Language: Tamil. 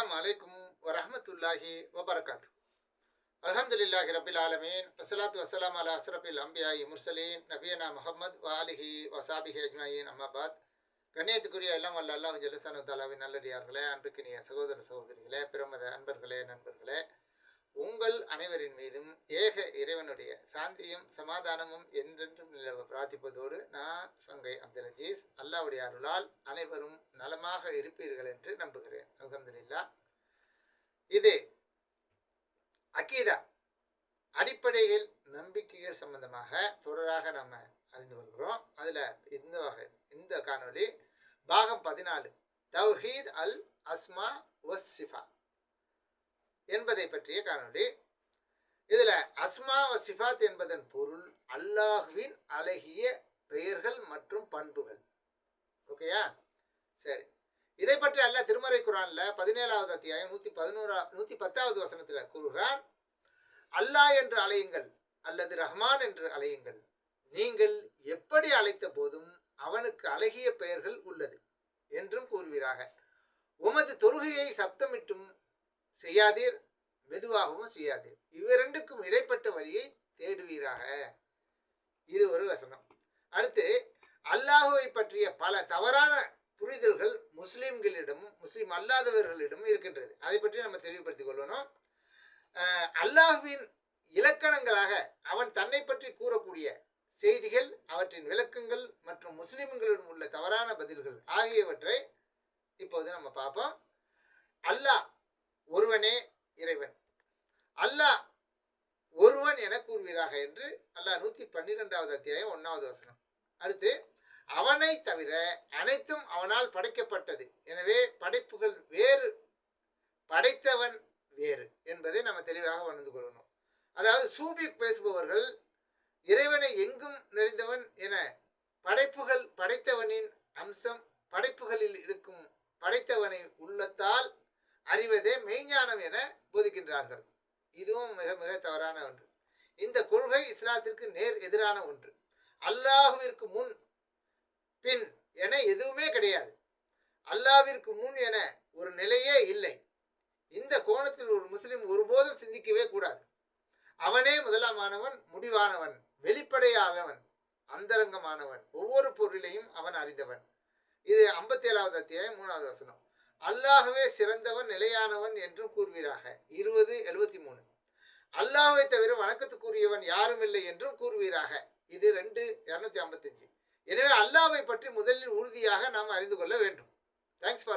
அஸ்லாம் அலைக்கும் வரமத்துல்லாஹி வபரகாத்து அலமதுல்லாஹி ரபில் ஆலமீன் வஸ்ஸலாத்து வசலாம் அலா அஸ்ரஃபில் அம்பியாயி முர்சலீன் நபியனா முகமது வாலிஹி வசாபிஹி அஜ்மாயின் அம்மாபாத் கண்ணியத்துக்குரிய எல்லாம் வல்ல அல்லாஹ் ஜல்லசானு தாலாவின் நல்லடியார்களே அன்புக்கினிய சகோதர சகோதரிகளே பிரமத அன்பர்களே நண்பர்களே. உங்கள் அனைவரின் மீதும் ஏக இறைவனுடைய சாந்தியும் சமாதானமும் என்றென்றும் நிலவ பிரார்த்திப்பதோடு நான் சங்கை அப்துல் அஜீஸ் அல்லாவுடைய அருளால் அனைவரும் நலமாக இருப்பீர்கள் என்று நம்புகிறேன். அலமதுல்லா இது அக்கீதா அடிப்படையில் நம்பிக்கைகள் சம்பந்தமாக தொடராக நம்ம அறிந்து வருகிறோம் அதில் இந்த வகை இந்த காணொளி பாகம் பதினாலு. தவ்ஹீத் அல் அஸ்மா ஒஸ் சிஃபா. என்பதை பற்றிய காணொளி. இதில் அஸ்மா வ சிஃபாத் என்பதன் பொருள் அல்லாஹுவின் அழகிய பெயர்கள் மற்றும் பண்புகள். ஓகேயா? சரி. இதை பற்றி அல்லாஹ் திருமறை குரான்ல பதினேழாவது அத்தியாயம் நூற்றி பதினோரா நூற்றி பத்தாவது வசனத்தில் கூறுகிறார் அல்லாஹ் என்று அலையுங்கள் அல்லது ரஹ்மான் என்று அலையுங்கள் நீங்கள் எப்படி அழைத்த போதும் அவனுக்கு அழகிய பெயர்கள் உள்ளது என்றும் கூறுவீராக. உமது தொழுகையை சப்தமிட்டும் செய்யாதீர் மெதுவாகவும் செய்யாதீர். இவ்விரண்டுக்கும் இடைப்பட்ட வழியை தேடுவீராக. இது ஒரு வசனம். அடுத்து அல்லாஹுவை பற்றிய பல தவறான புரிதல்கள் முஸ்லீம்களிடமும் முஸ்லீம் அல்லாதவர்களிடமும் இருக்கின்றது. அதை பற்றி நம்ம தெளிவுபடுத்திக் கொள்ளணும். அல்லாஹுவின் இலக்கணங்களாக அவன் தன்னை பற்றி கூறக்கூடிய செய்திகள் அவற்றின் விளக்கங்கள் மற்றும் முஸ்லிம்களிடம் உள்ள தவறான பதில்கள் ஆகியவற்றை இப்போது நம்ம பார்ப்போம். அல்லாஹ் ஒருவனே இறைவன் அல்லாஹ் ஒருவன் என கூறுவீராக என்று அல்லாஹ் நூத்தி பன்னிரெண்டாவது அத்தியாயம் ஒன்னாவது வசனம். அடுத்து அவனை தவிர அனைத்தும் அவனால் படைக்கப்பட்டது. எனவே படைப்புகள் வேறு படைத்தவன் வேறு என்பதை நம்ம தெளிவாக உணர்ந்து கொள்ளணும். அதாவது சூபி பேசுபவர்கள் இறைவனை எங்கும் நிறைந்தவன் என படைப்புகள் படைத்தவனின் அம்சம் படைப்புகளில் இருக்கும் படைத்தவனை உள்ளத்தால் அறிவதே மெய்ஞானம் என போதிக்கின்றார்கள். இதுவும் மிக மிக தவறான ஒன்று. இந்த கொள்கை இஸ்லாத்திற்கு நேர் எதிரான ஒன்று. அல்லாஹுவிற்கு முன் பின் என எதுவுமே கிடையாது. அல்லாவிற்கு முன் என ஒரு நிலையே இல்லை. இந்த கோணத்தில் ஒரு முஸ்லிம் ஒருபோதும் சிந்திக்கவே கூடாது. அவனே முதலாமானவன் முடிவானவன் வெளிப்படையானவன் அந்தரங்கமானவன் ஒவ்வொரு பொருளையும் அவன் அறிந்தவன். இது ஐம்பத்தி ஏழாவது அத்தியாயம் மூணாவது வசனம். அல்லாகவே சிறந்தவன் நிலையானவன் என்றும் கூறுவீராக. இருபது எழுபத்தி மூணு அல்லாஹுவை தவிர வணக்கத்துக்குரியவன் யாரும் இல்லை என்றும் கூறுவீராக. இது ரெண்டு இருநூத்தி ஐம்பத்தஞ்சு. எனவே அல்லாவை பற்றி முதலில் உறுதியாக நாம் அறிந்து கொள்ள வேண்டும். Thanks for